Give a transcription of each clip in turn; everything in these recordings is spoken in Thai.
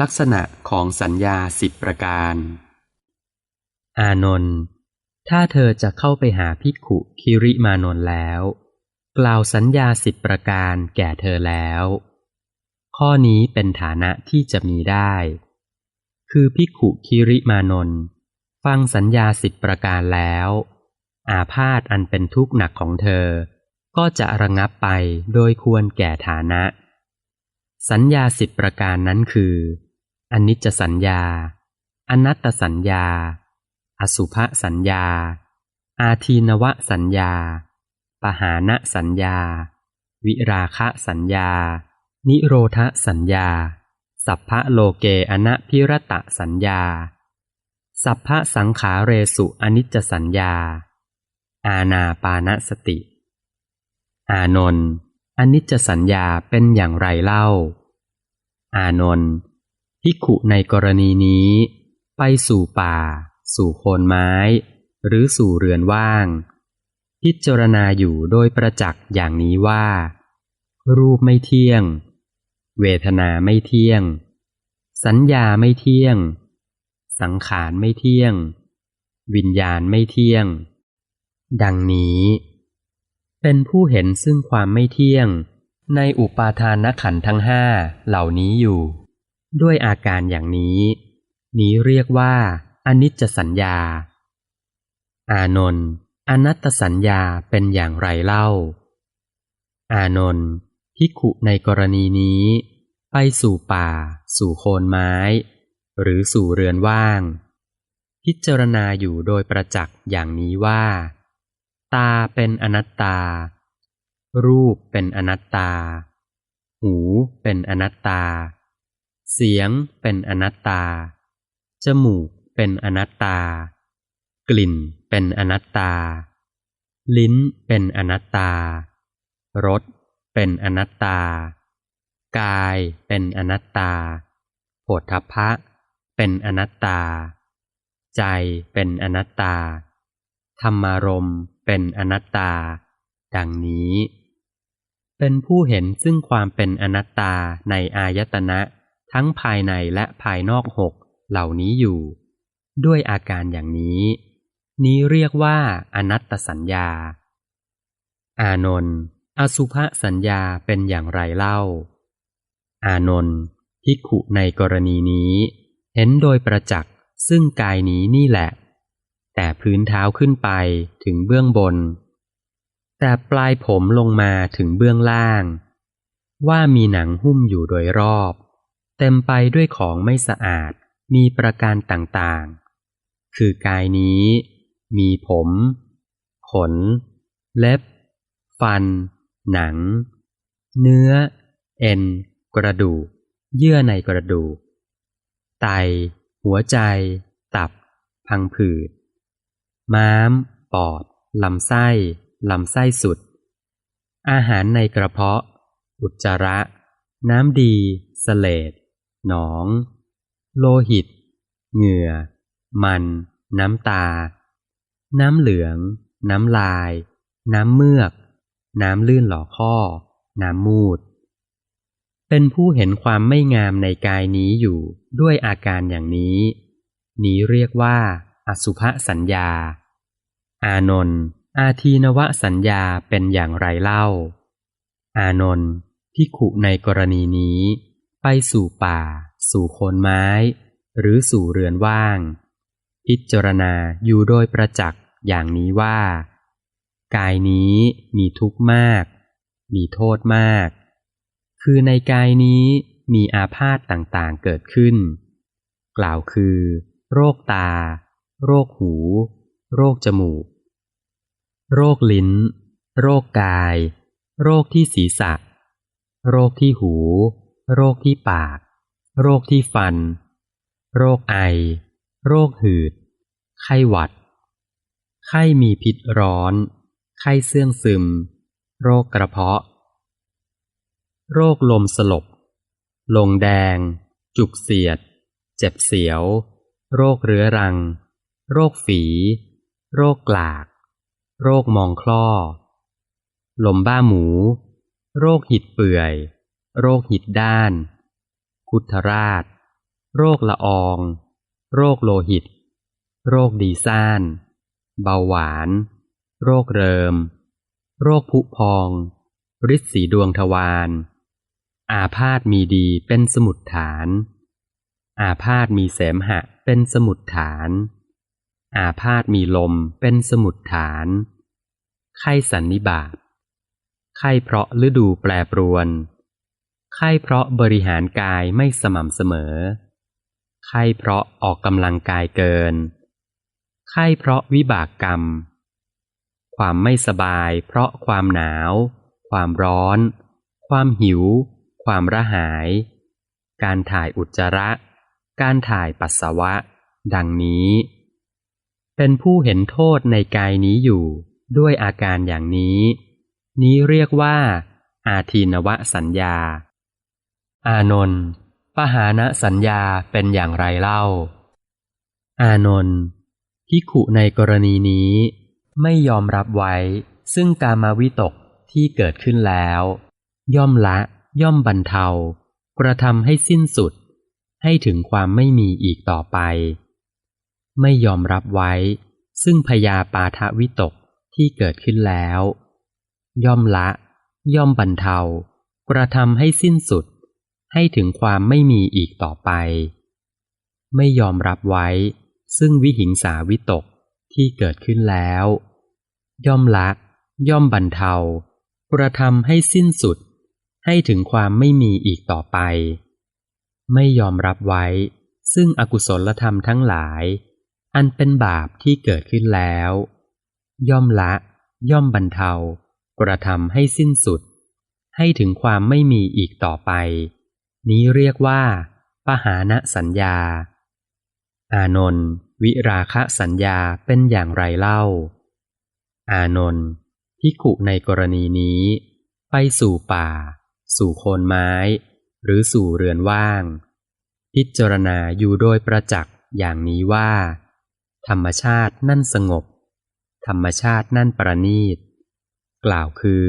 ลักษณะของสัญญาสิบประการ อานนท์ ถ้าเธอจะเข้าไปหาภิกขุคิริมานนท์แล้ว กล่าวสัญญาสิบประการแก่เธอแล้ว ข้อนี้เป็นฐานะที่จะมีได้ คือภิกขุคิริมานนท์ฟังสัญญาสิบประการแล้ว อาพาธอันเป็นทุกข์หนักของเธอ ก็จะระงับไปโดยควรแก่ฐานะสัญญาสิบประการนั้นคือ อนิจจสัญญา อนัตตสัญญา อสุภสัญญา อาทีนวสัญญา ปหานะสัญญา วิราคะสัญญา นิโรธสัญญา สัพพะโลเกอนะพิรตะสัญญา สัพพะสังขาเรสุอนิจจสัญญา อาณาปานสติ อานนท์อนิจจสัญญาเป็นอย่างไรเล่า อานนท์ ภิกขุในกรณีนี้ ไปสู่ป่า สู่โคนไม้ หรือสู่เรือนว่าง พิจารณาอยู่โดยประจักษ์อย่างนี้ว่า รูปไม่เที่ยง เวทนาไม่เที่ยง สัญญาไม่เที่ยง สังขารไม่เที่ยง วิญญาณไม่เที่ยง ดังนี้ เป็นผู้เห็นซึ่งความไม่เที่ยง ในอุปาทานขันธ์ทั้งห้าเหล่านี้อยู่ ด้วยอาการอย่างนี้ นี้เรียกว่าอนิจจสัญญา อานนท์อนัตตสัญญาเป็นอย่างไรเล่า อานนท์พิขุในกรณีนี้ ไปสู่ป่า สู่โคนไม้ หรือสู่เรือนว่าง พิจารณาอยู่โดยประจักษ์อย่างนี้ว่า ตาเป็นอนัตตา รูปเป็นอนัตตา หูเป็นอนัตตา เสียงเป็นอนัตตา จมูกเป็นอนัตตา กลิ่นเป็นอนัตตา ลิ้นเป็นอนัตตา รสเป็นอนัตตา กายเป็นอนัตตาโผฏฐพะ เป็นอนัตตา ใจเป็นอนัตตา ธรรมารมเป็นอนัตตา ดังนี้ เป็นผู้เห็นซึ่งความเป็นอนัตตาในอายตนะ ทั้งภายในและภายนอกหกเหล่านี้อยู่ ด้วยอาการอย่างนี้ นี้เรียกว่าอนัตตสัญญา อานนท์อสุภสัญญาเป็นอย่างไรเล่า อานนท์ภิกขุในกรณีนี้ เห็นโดยประจักษ์ซึ่งกายนี้นี่แหละ แต่พื้นเท้าขึ้นไปถึงเบื้องบน แต่ปลายผมลงมาถึงเบื้องล่าง ว่ามีหนังหุ้มอยู่โดยรอบ เต็มไปด้วยของไม่สะอาด มีประการต่างๆ คือกายนี้ มีผม ขน เล็บ ฟัน หนัง เนื้อ เอ็น กระดูก เยื่อในกระดูก ไต หัวใจ ตับ พังผืด ม้าม ปอด ลำไส้ ลำไส้สุด อาหารในกระเพาะ อุจจาระ น้ำดีสเลด หนอง โลหิต เหงื่อ มัน น้ำตา น้ำเหลือง น้ำลาย น้ำเมือก น้ำลื่นหล่อข้อ น้ำมูด เป็นผู้เห็นความไม่งามในกายนี้อยู่ด้วยอาการอย่างนี้ นี้เรียกว่า อสุภสัญญา อานนท์อาทีนวสัญญาเป็นอย่างไรเล่า อานนท์พิขุในกรณีนี้ ไปสู่ป่า สู่โคนไม้ หรือสู่เรือนว่าง พิจารณาอยู่โดยประจักษ์อย่างนี้ว่า กายนี้มีทุกข์มาก มีโทษมาก คือในกายนี้มีอาพาธต่างๆเกิดขึ้น กล่าวคือ โรคตา โรคหู โรคจมูก โรคลิ้น โรคกาย โรคที่ศีรษะ โรคที่หู โรคที่ปาก โรคที่ฟัน โรคไอ โรคหืด ไข้หวัด ไข้มีพิษร้อน ไข้เสื่องซึม โรคกระเพาะ โรคลมสลบ ลงแดง จุกเสียด เจ็บเสียว โรคเรื้อรัง โรคฝี โรคกลาก โรคมองคล้อลมบ้าหมู โรคหิดเปื่อย โรคหิดด้าน คุทราช โรคละออง โรคโลหิต โรคดีซ่าน เบาหวาน โรคเริม โรคผุพองฤทธิ์สีดวงทวารอาพาธมีดีเป็นสมุดฐาน อาพาธมีเสมหะเป็นสมุดฐาน อาพาธมีลมเป็นสมุดฐาน ไข้สันนิบาตไข้เพราะฤดูแปรปรวน ไข้เพราะบริหารกายไม่สม่ำเสมอ ไข้เพราะออกกำลังกายเกิน ไข้เพราะวิบากกรรม ความไม่สบายเพราะความหนาว ความร้อน ความหิว ความระหาย การถ่ายอุจจาระ การถ่ายปัสสาวะ ดังนี้ เป็นผู้เห็นโทษในกายนี้อยู่ด้วยอาการอย่างนี้ นี้เรียกว่า อาทีนวสัญญา อานนท์ปหานะสัญญาเป็นอย่างไรเล่า อานนท์พิขุในกรณีนี้ไม่ยอมรับไว้ ซึ่งกามาวิตกที่เกิดขึ้นแล้ว ย่อมละ ย่อมบรรเทา กระทำให้สิ้นสุด ให้ถึงความไม่มีอีกต่อไป ไม่ยอมรับไว้ ซึ่งพยาปาทวิตกที่เกิดขึ้นแล้ว ย่อมละ ย่อมบรรเทากระทำให้สิ้นสุด ให้ถึงความไม่มีอีกต่อไป ไม่ยอมรับไว้ ซึ่งวิหิงสาวิตกที่เกิดขึ้นแล้ว ย่อมละ ย่อมบรรเทากระทำให้สิ้นสุด ให้ถึงความไม่มีอีกต่อไป ไม่ยอมรับไว้ ซึ่งอกุศลธรรมทั้งหลาย อันเป็นบาปที่เกิดขึ้นแล้ว ย่อมละ ย่อมบรรเทากระทำให้สิ้นสุด ให้ถึงความไม่มีอีกต่อไป นี้เรียกว่าปหานะสัญญา อานนท์วิราคะสัญญาเป็นอย่างไรเล่า อานนท์พิขุในกรณีนี้ ไปสู่ป่า สู่โคนไม้ หรือสู่เรือนว่าง พิจารณาอยู่โดยประจักษ์อย่างนี้ว่า ธรรมชาตินั่นสงบ ธรรมชาตินั่นประณีต กล่าวคือ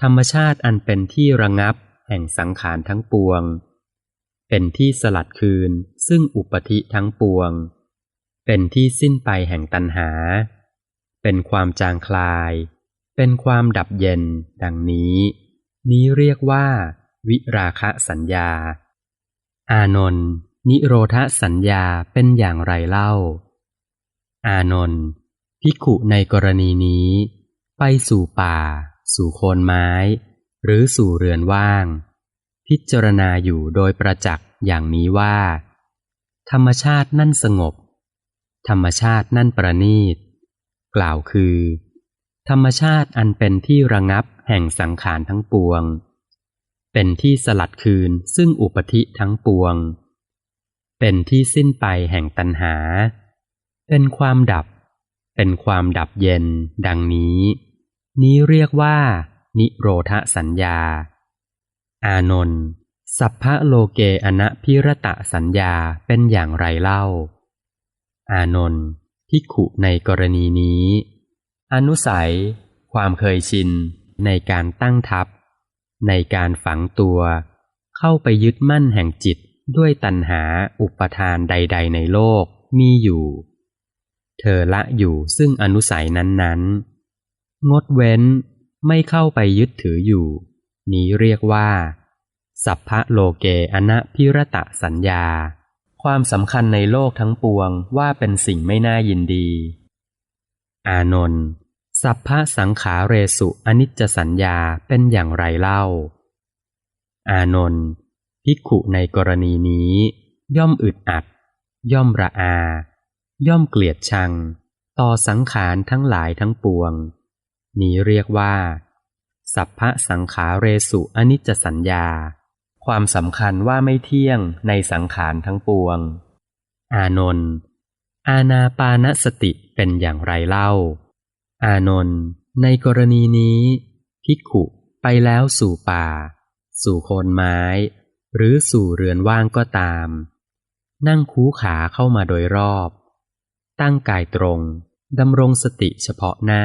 ธรรมชาติอันเป็นที่ระงับ แห่งสังขารทั้งปวง เป็นที่สลัดคืนซึ่งอุปธิทั้งปวง เป็นที่สิ้นไปแห่งตัณหา เป็นความจางคลาย เป็นความดับเย็น ดังนี้ นี้เรียกว่า วิราคะสัญญา อานนท์นิโรธสัญญาเป็นอย่างไรเล่า อานนท์พิขุในกรณีนี้ ไปสู่ป่า สู่โคนไม้ หรือสู่เรือนว่าง พิจารณาอยู่โดยประจักษ์อย่างนี้ว่า ธรรมชาตินั่นสงบ ธรรมชาตินั่นประณีต กล่าวคือ ธรรมชาติอันเป็นที่ระงับแห่งสังขารทั้งปวง เป็นที่สลัดคืนซึ่งอุปธิทั้งปวง เป็นที่สิ้นไปแห่งตัณหา เป็นความดับ เป็นความดับเย็น ดังนี้ นี้เรียกว่า นิโรธสัญญา อานนท์สัพพะโลเกอนะพิรตะสัญญาเป็นอย่างไรเล่า อานนท์พิกขุในกรณีนี้ อนุสัย ความเคยชิน ในการตั้งทับ ในการฝังตัว เข้าไปยึดมั่นแห่งจิตด้วยตัณหาอุปทานใด ๆ ในโลกมีอยู่ เธอละอยู่ซึ่งอนุสัยนั้นๆ งดเว้น ไม่เข้าไปยึดถืออยู่ นี้เรียกว่า สัพพะโลเกอนะพิรตะสัญญา ความสำคัญในโลกทั้งปวงว่าเป็นสิ่งไม่น่ายินดี อานนท์สัพพะสังขาเรสุอนิจจสัญญาเป็นอย่างไรเล่า อานนท์ภิกขุในกรณีนี้ ย่อมอึดอัด ย่อมระอา ย่อมเกลียดชัง ต่อสังขารทั้งหลายทั้งปวง นี้เรียกว่า สัพพะสังขาเรสุอนิจจสัญญา ความสำคัญว่าไม่เที่ยงในสังขารทั้งปวง อานนท์อาณาปานสติเป็นอย่างไรเล่า อานนท์ในกรณีนี้ ภิกขุไปแล้วสู่ป่า สู่โคนไม้ หรือสู่เรือนว่างก็ตาม นั่งคูขาเข้ามาโดยรอบ ตั้งกายตรงดำรงสติเฉพาะหน้า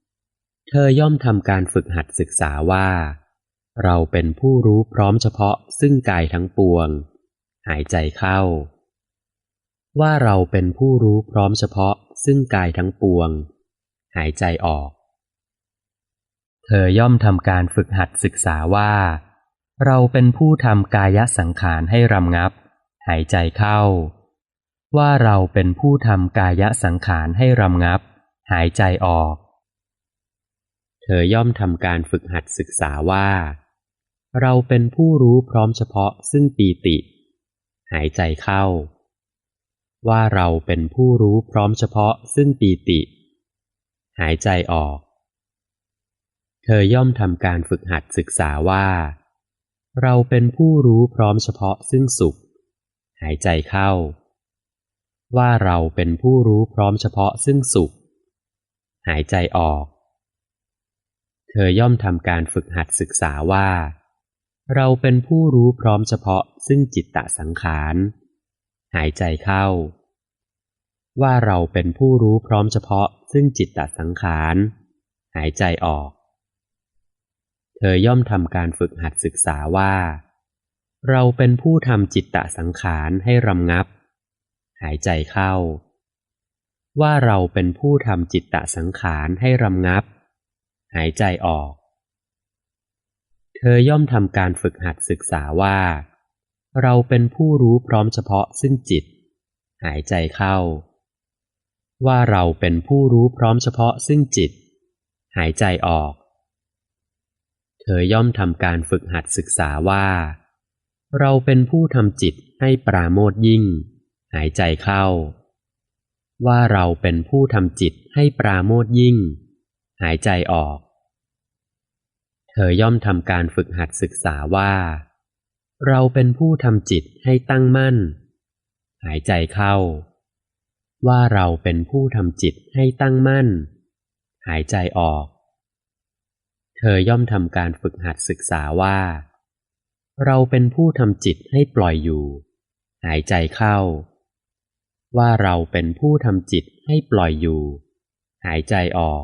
เธอย่อมทำการฝึกหัดศึกษาว่า เราเป็นผู้รู้พร้อมเฉพาะซึ่งกายทั้งปวง หายใจเข้า ว่าเราเป็นผู้รู้พร้อมเฉพาะซึ่งกายทั้งปวง หายใจออก เธอย่อมทำการฝึกหัดศึกษาว่า เราเป็นผู้ทำกายสังขารให้รำงับ หายใจเข้า ว่าเราเป็นผู้ทำกายสังขารให้รำงับ หายใจออก ธอย่อมทำการฝึกหัดศึกษาว่า เราเป็นผู้รู้พร้อมเฉพาะซึ่งปีติ หายใจเข้า ว่าเราเป็นผู้รู้พร้อมเฉพาะซึ่งปีติ หายใจออก เธอย่อมทำการฝึกหัดศึกษาว่า เราเป็นผู้รู้พร้อมเฉพาะซึ่งสุข หายใจเข้า ว่าเราเป็นผู้รู้พร้อมเฉพาะซึ่งสุข หายใจออก เธอย่อมทำการฝึกหัดศึกษาว่า เราเป็นผู้รู้พร้อมเฉพาะซึ่งจิตตสังขาร หายใจเข้า ว่าเราเป็นผู้รู้พร้อมเฉพาะซึ่งจิตตสังขาร หายใจออก เธอย่อมทำการฝึกหัดศึกษาว่า เราเป็นผู้ทำจิตตสังขารให้รำงับ หายใจเข้า ว่าเราเป็นผู้ทำจิตตสังขารให้รำงับ หายใจออก เธอย่อมทำการฝึกหัดศึกษาว่า เราเป็นผู้รู้พร้อมเฉพาะซึ่งจิต หายใจเข้า ว่าเราเป็นผู้รู้พร้อมเฉพาะซึ่งจิต หายใจออก เธอย่อมทำการฝึกหัดศึกษาว่า เราเป็นผู้ทำจิตให้ปราโมทยิ่ง หายใจเข้า ว่าเราเป็นผู้ทำจิตให้ปราโมทยิ่ง หายใจออก เธอย่อมทำการฝึกหัดศึกษาว่า เราเป็นผู้ทำจิตให้ตั้งมั่น หายใจเข้า ว่าเราเป็นผู้ทำจิตให้ตั้งมั่น หายใจออก เธอย่อมทำการฝึกหัดศึกษาว่า เราเป็นผู้ทำจิตให้ปล่อยอยู่ หายใจเข้า ว่าเราเป็นผู้ทำจิตให้ปล่อยอยู่ หายใจออก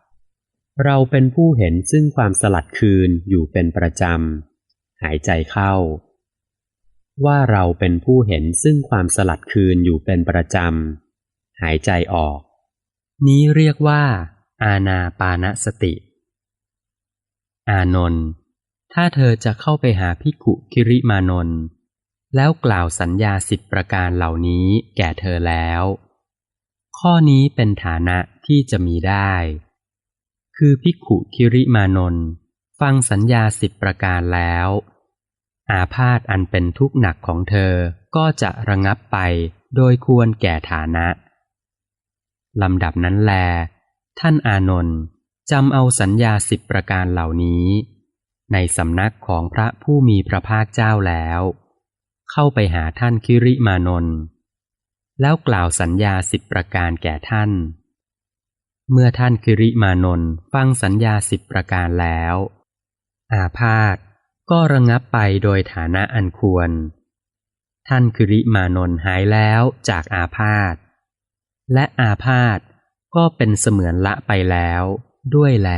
เราเป็นผู้เห็นซึ่งความสลัดคืนอยู่เป็นประจำ หายใจเข้า ว่าเราเป็นผู้เห็นซึ่งความสลัดคืนอยู่เป็นประจำ หายใจออก นี้เรียกว่า อาณาปานสติ อานนท์ถ้าเธอจะเข้าไปหาพิกุคิริมานนท์แล้วกล่าวสัญญาสิบประการเหล่านี้แก่เธอแล้ว ข้อนี้เป็นฐานะที่จะมีได้ คือพิกุคิริมานนท์ฟังสัญญาสิบประการแล้ว อาพาธอันเป็นทุกข์หนักของเธอก็จะระงับไปโดยควรแก่ฐานะลำดับนั้นแล ท่านอานนท์จำเอาสัญญาสิบประการเหล่านี้ ในสำนักของพระผู้มีพระภาคเจ้าแล้ว เข้าไปหาท่านคิริมานนท์แล้วกล่าวสัญญาสิบประการแก่ท่าน เมื่อท่านคิริมานนท์ฟังสัญญาสิบประการแล้ว อาพาธก็ระงับไปโดยฐานะอันควร ท่านคิริมานนท์หายแล้วจากอาพาธและอาพาธก็เป็นเสมือนละไปแล้วด้วยแล